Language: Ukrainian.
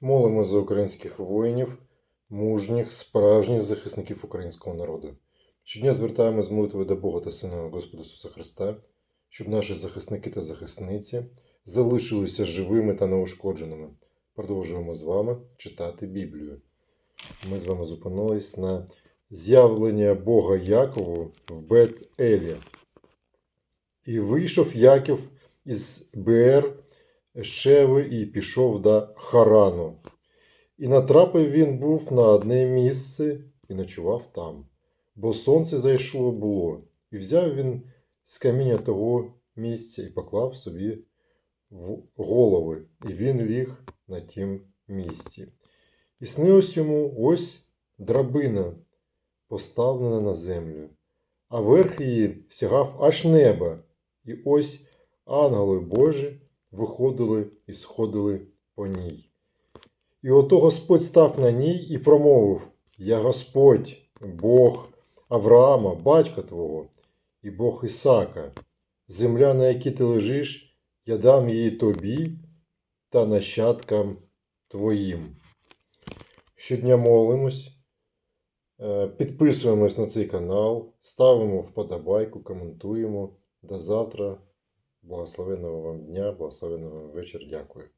Молимо за українських воїнів, мужніх, справжніх захисників українського народу. Щодня звертаємо з молитвою до Бога та Сина Господа Ісуса Христа, щоб наші захисники та захисниці залишилися живими та неушкодженими. Продовжуємо з вами читати Біблію. Ми з вами зупинились на з'явлення Бога Якову в Бет-Елі. І вийшов Яків із Бер Шеви і пішов до Харану. І натрапив він був на одне місце і ночував там, бо сонце зайшло було, і взяв він з каміння того місця і поклав собі в голови, і він ліг на тім місці. І снилось йому ось драбина, поставлена на землю, а верх її сягав аж неба, і ось ангели Божі виходили і сходили по ній. І ото Господь став на ній і промовив: Я Господь, Бог Авраама, батька твого, і Бог Ісака, земля, на якій ти лежиш, я дам її тобі та нащадкам твоїм. Щодня молимось, е, підписуємось на цей канал, ставимо вподобайку, коментуємо. До завтра. Благословенного вам дня, благословенного вам вечір. Дякую.